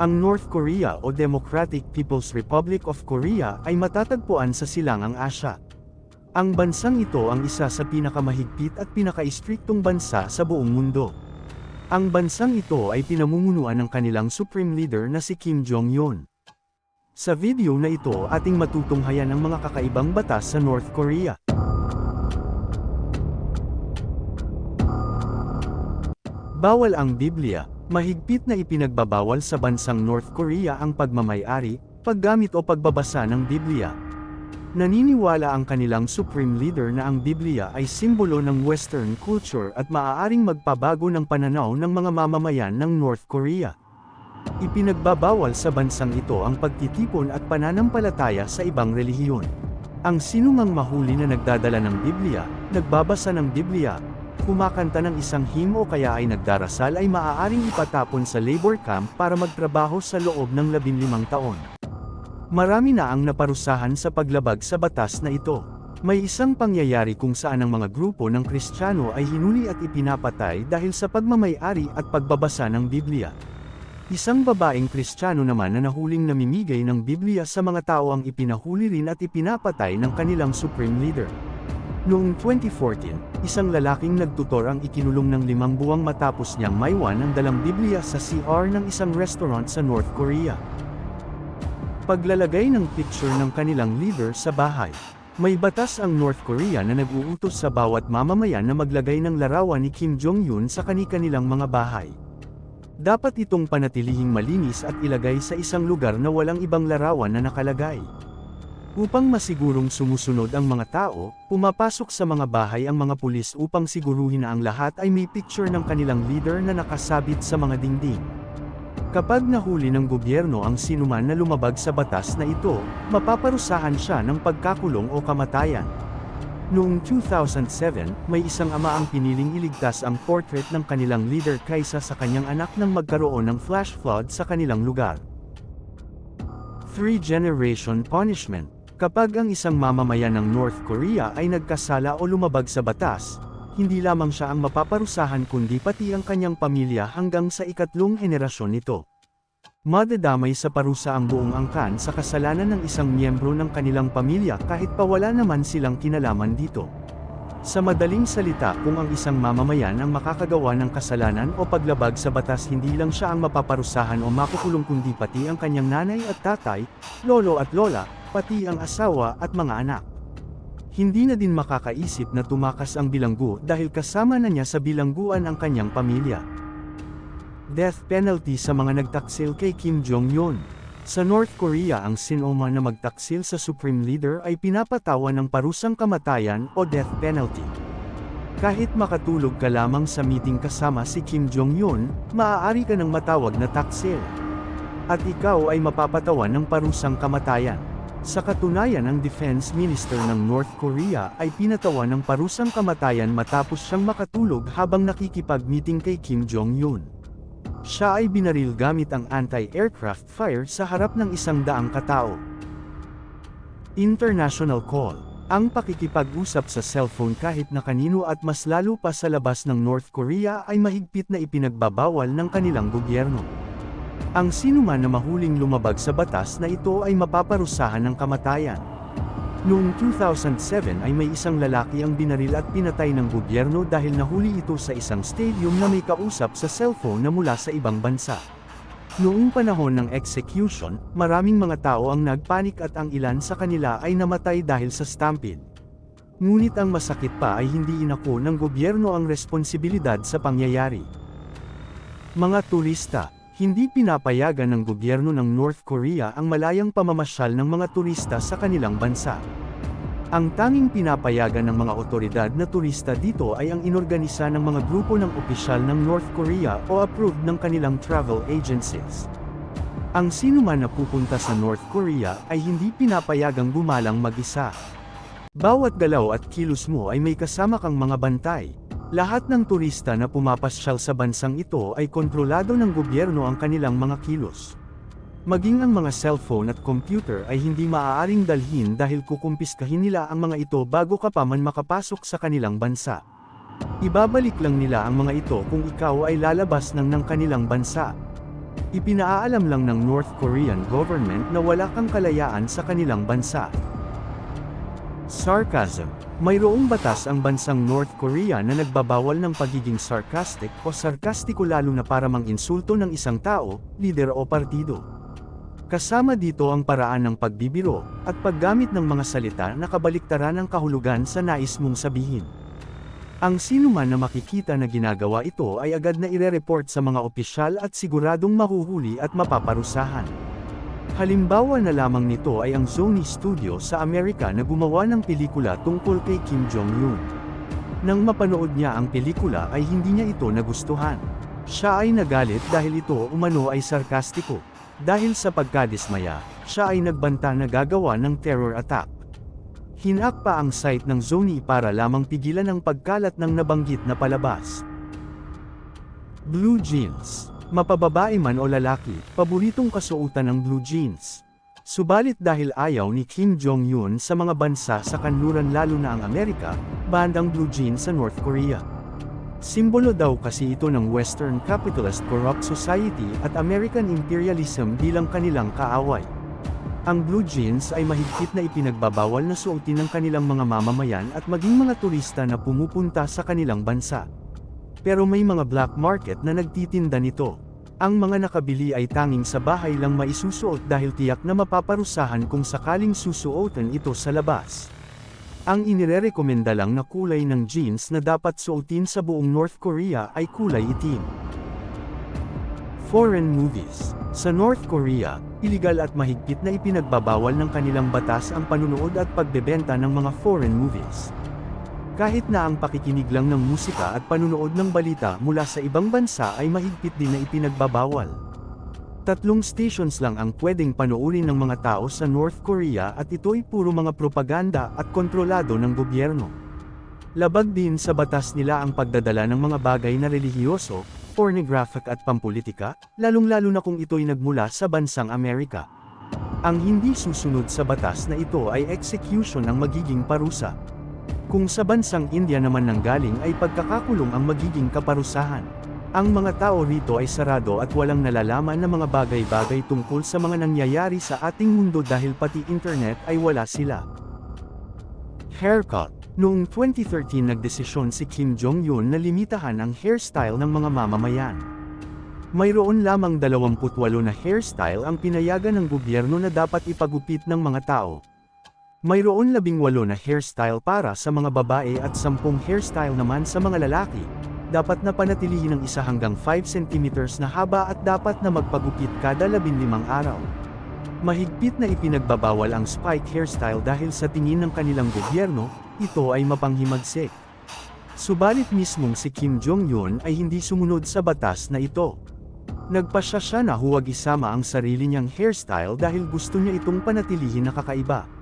Ang North Korea o Democratic People's Republic of Korea ay matatagpuan sa silangang Asya. Ang bansang ito ang isa sa pinakamahigpit at pinaka-istriktong bansa sa buong mundo. Ang bansang ito ay pinamumunuan ng kanilang supreme leader na si Kim Jong-un. Sa video na ito ating matutunghayan ang mga kakaibang batas sa North Korea. Bawal ang Biblia, mahigpit na ipinagbabawal sa bansang North Korea ang pagmamayari, paggamit o pagbabasa ng Biblia. Naniniwala ang kanilang supreme leader na ang Biblia ay simbolo ng Western culture at maaaring magpabago ng pananaw ng mga mamamayan ng North Korea. Ipinagbabawal sa bansang ito ang pagtitipon at pananampalataya sa ibang relihiyon. Ang sinumang mahuli na nagdadala ng Biblia, nagbabasa ng Biblia, kumakanta ng isang hymn o kaya ay nagdarasal ay maaaring ipatapon sa labor camp para magtrabaho sa loob ng 15 taon. Marami na ang naparusahan sa paglabag sa batas na ito. May isang pangyayari kung saan ang mga grupo ng Kristiyano ay hinuli at ipinapatay dahil sa pagmamayari at pagbabasa ng Biblia. Isang babaeng Kristiyano naman na nahuling namimigay ng Biblia sa mga tao ang ipinahuli rin at ipinapatay ng kanilang supreme leader. Noong 2014, isang lalaking nagtutor ang ikinulong ng limang buwang matapos niyang maiwan ang dalang Biblia sa CR ng isang restaurant sa North Korea. Paglalagay ng picture ng kanilang leader sa bahay. May batas ang North Korea na nag-uutos sa bawat mamamayan na maglagay ng larawan ni Kim Jong-un sa kani-kanilang mga bahay. Dapat itong panatilihing malinis at ilagay sa isang lugar na walang ibang larawan na nakalagay. Upang masigurong sumusunod ang mga tao, pumapasok sa mga bahay ang mga pulis upang siguruhin na ang lahat ay may picture ng kanilang leader na nakasabit sa mga dingding. Kapag nahuli ng gobyerno ang sinuman na lumabag sa batas na ito, mapaparusahan siya ng pagkakulong o kamatayan. Noong 2007, may isang ama ang piniling iligtas ang portrait ng kanilang leader kaysa sa kanyang anak nang magkaroon ng flash flood sa kanilang lugar. 3-Generation Punishment Kapag ang isang mamamayan ng North Korea ay nagkasala o lumabag sa batas, hindi lamang siya ang mapaparusahan kundi pati ang kanyang pamilya hanggang sa ikatlong henerasyon nito. Madadamay sa parusa ang buong angkan sa kasalanan ng isang miyembro ng kanilang pamilya kahit pa wala naman silang kinalaman dito. Sa madaling salita kung ang isang mamamayan ang makakagawa ng kasalanan o paglabag sa batas hindi lang siya ang mapaparusahan o makukulong kundi pati ang kanyang nanay at tatay, lolo at lola, pati ang asawa at mga anak. Hindi na din makakaisip na tumakas ang bilanggo dahil kasama na niya sa bilangguan ang kanyang pamilya. Death penalty sa mga nagtaksil kay Kim Jong-un. Sa North Korea ang sinoma na magtaksil sa Supreme Leader ay pinapatawan ng parusang kamatayan o death penalty. Kahit makatulog ka lamang sa meeting kasama si Kim Jong-un, maaari ka ng matawag na taksil. At ikaw ay mapapatawan ng parusang kamatayan. Sa katunayan ang Defense Minister ng North Korea ay pinatawan ng parusang kamatayan matapos siyang makatulog habang nakikipag-meeting kay Kim Jong-un. Siya ay binaril gamit ang anti-aircraft fire sa harap ng isang daang katao. International Call Ang pakikipag-usap sa cellphone kahit na kanino at mas lalo pa sa labas ng North Korea ay mahigpit na ipinagbabawal ng kanilang gobyerno. Ang sinuman na mahuling lumabag sa batas na ito ay mapaparusahan ng kamatayan. Noong 2007 ay may isang lalaki ang binaril at pinatay ng gobyerno dahil nahuli ito sa isang stadium na may kausap sa cellphone na mula sa ibang bansa. Noong panahon ng execution, maraming mga tao ang nagpanik at ang ilan sa kanila ay namatay dahil sa stampede. Ngunit ang masakit pa ay hindi inako ng gobyerno ang responsibilidad sa pangyayari. Mga turista, hindi pinapayagan ng gobyerno ng North Korea ang malayang pamamasyal ng mga turista sa kanilang bansa. Ang tanging pinapayagan ng mga otoridad na turista dito ay ang inorganisa ng mga grupo ng opisyal ng North Korea o approved ng kanilang travel agencies. Ang sino man na pupunta sa North Korea ay hindi pinapayagang gumalang mag-isa. Bawat galaw at kilos mo ay may kasama kang mga bantay. Lahat ng turista na pumapasyal sa bansang ito ay kontrolado ng gobyerno ang kanilang mga kilos. Maging ang mga cellphone at computer ay hindi maaaring dalhin dahil kukumpiskahin nila ang mga ito bago ka pa man makapasok sa kanilang bansa. Ibabalik lang nila ang mga ito kung ikaw ay lalabas ng ng kanilang bansa. Ipinaalam lang ng North Korean government na wala kang kalayaan sa kanilang bansa. Sarcasm. Mayroong batas ang bansang North Korea na nagbabawal ng pagiging sarcastic o sarkastiko lalo na para mang insulto ng isang tao, lider o partido. Kasama dito ang paraan ng pagbibiro, at paggamit ng mga salita na kabaliktaran ng kahulugan sa nais mong sabihin. Ang sinuman na makikita na ginagawa ito ay agad na ire-report sa mga opisyal at siguradong mahuhuli at mapaparusahan. Halimbawa na lamang nito ay ang Sony Studio sa Amerika na gumawa ng pelikula tungkol kay Kim Jong-un. Nang mapanood niya ang pelikula ay hindi niya ito nagustuhan. Siya ay nagalit dahil ito umano ay sarkastiko. Dahil sa pagkadismaya, siya ay nagbanta na gagawa ng terror attack. Hinak pa ang site ng Sony para lamang pigilan ang pagkalat ng nabanggit na palabas. Blue Jeans Mapababae man o lalaki, paboritong kasuotan ng blue jeans. Subalit dahil ayaw ni Kim Jong-un sa mga bansa sa kanluran lalo na ang Amerika, banned ang blue jeans sa North Korea. Simbolo daw kasi ito ng Western capitalist corrupt society at American imperialism bilang kanilang kaaway. Ang blue jeans ay mahigpit na ipinagbabawal na suotin ng kanilang mga mamamayan at maging mga turista na pumupunta sa kanilang bansa. Pero may mga black market na nagtitinda nito. Ang mga nakabili ay tanging sa bahay lang maisusuot dahil tiyak na mapaparusahan kung sakaling susuotan ito sa labas. Ang inirerekomenda lang na kulay ng jeans na dapat suotin sa buong North Korea ay kulay itim. Foreign movies. Sa North Korea, iligal at mahigpit na ipinagbabawal ng kanilang batas ang panunood at pagbebenta ng mga foreign movies. Kahit na ang pakikinig lang ng musika at panunood ng balita mula sa ibang bansa ay mahigpit din na ipinagbabawal. Tatlong stations lang ang pwedeng panoorin ng mga tao sa North Korea at ito'y puro mga propaganda at kontrolado ng gobyerno. Labag din sa batas nila ang pagdadala ng mga bagay na relihiyoso, pornographic at pampolitika, lalong-lalo na kung ito'y nagmula sa bansang Amerika. Ang hindi susunod sa batas na ito ay execution ang magiging parusa. Kung sa bansang India naman nanggaling ay pagkakakulong ang magiging kaparusahan. Ang mga tao rito ay sarado at walang nalalaman na mga bagay-bagay tungkol sa mga nangyayari sa ating mundo dahil pati internet ay wala sila. Haircut Noong 2013 nagdesisyon si Kim Jong-un na limitahan ang hairstyle ng mga mamamayan. Mayroon lamang 28 na hairstyle ang pinayagan ng gobyerno na dapat ipagupit ng mga tao. Mayroon 18 na hairstyle para sa mga babae at 10 hairstyle naman sa mga lalaki. Dapat na panatilihin ng isa hanggang 5 cm na haba at dapat na magpagupit kada 15 araw. Mahigpit na ipinagbabawal ang spike hairstyle dahil sa tingin ng kanilang gobyerno, ito ay mapanghimagsik. Subalit mismong si Kim Jong-un ay hindi sumunod sa batas na ito. Nagpasya siya na huwag isama ang sarili niyang hairstyle dahil gusto niya itong panatilihin na kakaiba.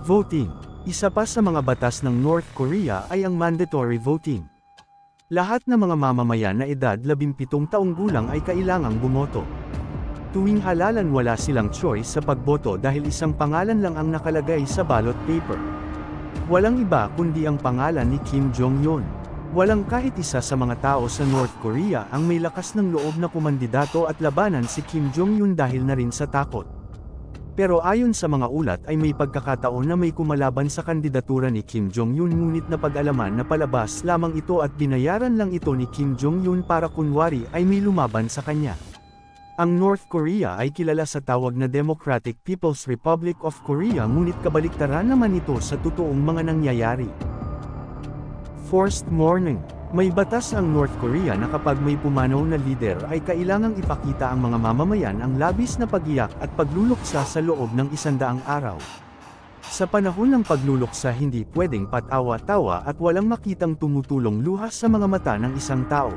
Voting Isa pa sa mga batas ng North Korea ay ang mandatory voting. Lahat ng mga mamamayan na edad 17 taong gulang ay kailangang bumoto. Tuwing halalan wala silang choice sa pagboto dahil isang pangalan lang ang nakalagay sa ballot paper. Walang iba kundi ang pangalan ni Kim Jong-un. Walang kahit isa sa mga tao sa North Korea ang may lakas ng loob na kumandidato at labanan si Kim Jong-un dahil na rin sa takot. Pero ayon sa mga ulat ay may pagkakataon na may kumalaban sa kandidatura ni Kim Jong-un ngunit napag-alaman na palabas lamang ito at binayaran lang ito ni Kim Jong-un para kunwari ay may lumaban sa kanya. Ang North Korea ay kilala sa tawag na Democratic People's Republic of Korea ngunit kabaliktaran naman ito sa totoong mga nangyayari. Forced Mourning May batas ang North Korea na kapag may pumanaw na lider ay kailangang ipakita ang mga mamamayan ang labis na pagiyak at pagluluksa sa loob ng isandaang araw. Sa panahon ng pagluluksa hindi pwedeng patawa-tawa at walang makitang tumutulong luhas sa mga mata ng isang tao.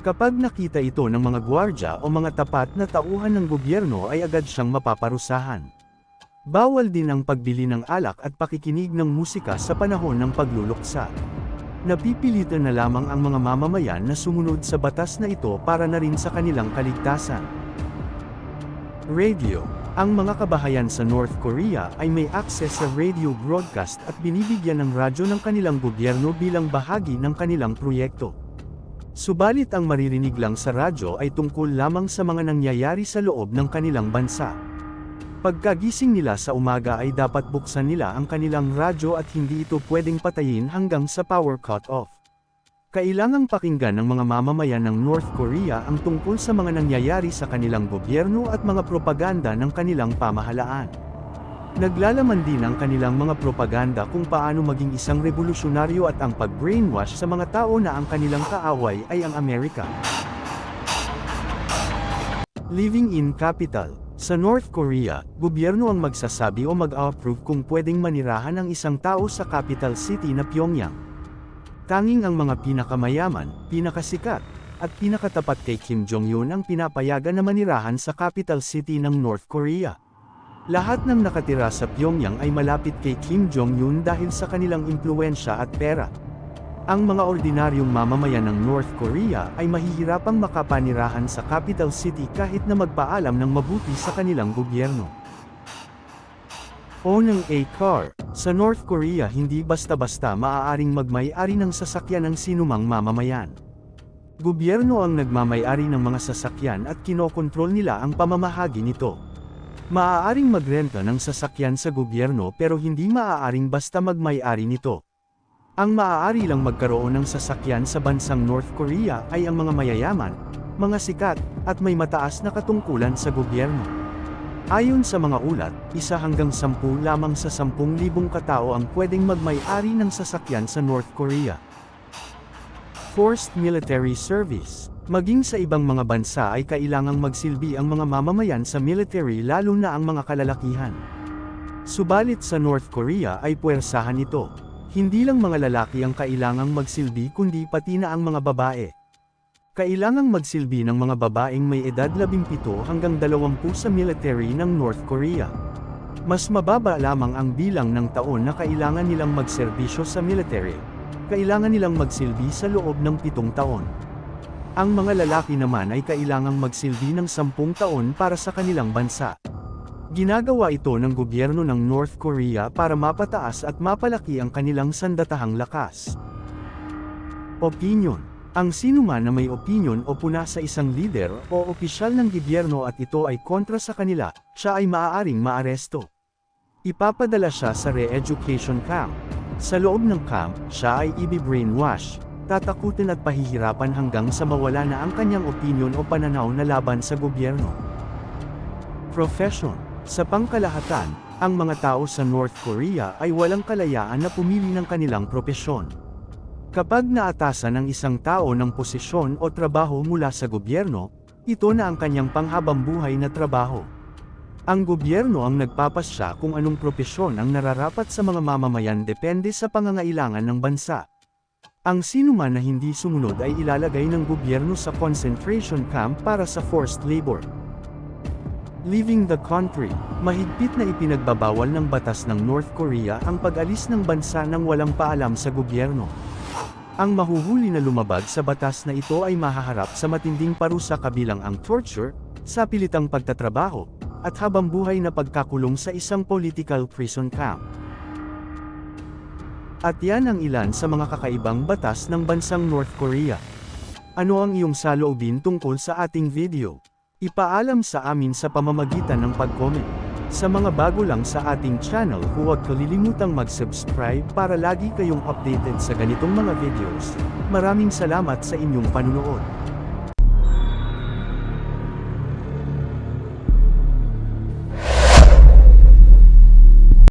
Kapag nakita ito ng mga gwardya o mga tapat na tauhan ng gobyerno ay agad siyang mapaparusahan. Bawal din ang pagbili ng alak at pakikinig ng musika sa panahon ng pagluluksa. Napipilitan na lamang ang mga mamamayan na sumunod sa batas na ito para na rin sa kanilang kaligtasan. Radio Ang mga kabahayan sa North Korea ay may access sa radio broadcast at binibigyan ng radyo ng kanilang gobyerno bilang bahagi ng kanilang proyekto. Subalit ang maririnig lang sa radyo ay tungkol lamang sa mga nangyayari sa loob ng kanilang bansa. Pagkagising nila sa umaga ay dapat buksan nila ang kanilang radyo at hindi ito pwedeng patayin hanggang sa power cut-off. Kailangang pakinggan ng mga mamamayan ng North Korea ang tungkol sa mga nangyayari sa kanilang gobyerno at mga propaganda ng kanilang pamahalaan. Naglalaman din ang kanilang mga propaganda kung paano maging isang revolusyonaryo at ang pag-brainwash sa mga tao na ang kanilang kaaway ay ang Amerika. Living in Capital Sa North Korea, gobyerno ang magsasabi o mag-approve kung pwedeng manirahan ang isang tao sa capital city na Pyongyang. Tanging ang mga pinakamayaman, pinakasikat, at pinakatapat kay Kim Jong-un ang pinapayagan na manirahan sa capital city ng North Korea. Lahat ng nakatira sa Pyongyang ay malapit kay Kim Jong-un dahil sa kanilang impluensya at pera. Ang mga ordinaryong mamamayan ng North Korea ay mahihirapang makapanirahan sa capital city kahit na magpaalam ng mabuti sa kanilang gobyerno. Own ng a car. Sa North Korea hindi basta-basta maaaring magmay-ari ng sasakyan ng sinumang mamamayan. Gobyerno ang nagmamay-ari ng mga sasakyan at kinokontrol nila ang pamamahagi nito. Maaaring magrenta ng sasakyan sa gobyerno pero hindi maaaring basta magmay-ari nito. Ang maaari lang magkaroon ng sasakyan sa bansang North Korea ay ang mga mayayaman, mga sikat, at may mataas na katungkulan sa gobyerno. Ayon sa mga ulat, isa hanggang sampu lamang sa sampung libong katao ang pwedeng magmay-ari ng sasakyan sa North Korea. Forced Military Service Maging sa ibang mga bansa ay kailangang magsilbi ang mga mamamayan sa military lalo na ang mga kalalakihan. Subalit sa North Korea ay puwersahan ito. Hindi lang mga lalaki ang kailangang magsilbi kundi pati na ang mga babae. Kailangang magsilbi ng mga babaeng may edad 17 hanggang 20 sa military ng North Korea. Mas mababa lamang ang bilang ng taon na kailangan nilang magserbisyo sa military. Kailangan nilang magsilbi sa loob ng pitong taon. Ang mga lalaki naman ay kailangang magsilbi ng sampung taon para sa kanilang bansa. Ginagawa ito ng gobyerno ng North Korea para mapataas at mapalaki ang kanilang sandatahang lakas. Opinion Ang sinuman na may opinion o puna sa isang leader o opisyal ng gobyerno at ito ay kontra sa kanila, siya ay maaaring maaresto. Ipapadala siya sa re-education camp. Sa loob ng camp, siya ay ibi-brainwash, tatakutin at pahihirapan hanggang sa mawala na ang kanyang opinyon o pananaw na laban sa gobyerno. Profession Sa pangkalahatan, ang mga tao sa North Korea ay walang kalayaan na pumili ng kanilang propesyon. Kapag naatasan ng isang tao ng posisyon o trabaho mula sa gobyerno, ito na ang kanyang panghabambuhay na trabaho. Ang gobyerno ang nagpapasya kung anong propesyon ang nararapat sa mga mamamayan depende sa pangangailangan ng bansa. Ang sinuman na hindi sumunod ay ilalagay ng gobyerno sa concentration camp para sa forced labor. Leaving the country, mahigpit na ipinagbabawal ng batas ng North Korea ang pag-alis ng bansa nang walang paalam sa gobyerno. Ang mahuhuli na lumabag sa batas na ito ay mahaharap sa matinding parusa kabilang ang torture, sa pilitang pagtatrabaho, at habang buhay na pagkakulong sa isang political prison camp. At yan ang ilan sa mga kakaibang batas ng bansang North Korea. Ano ang iyong saloobin tungkol sa ating video? Ipaalam sa amin sa pamamagitan ng pag-comment. Sa mga bago lang sa ating channel huwag kalilimutang mag-subscribe para lagi kayong updated sa ganitong mga videos. Maraming salamat sa inyong panunood.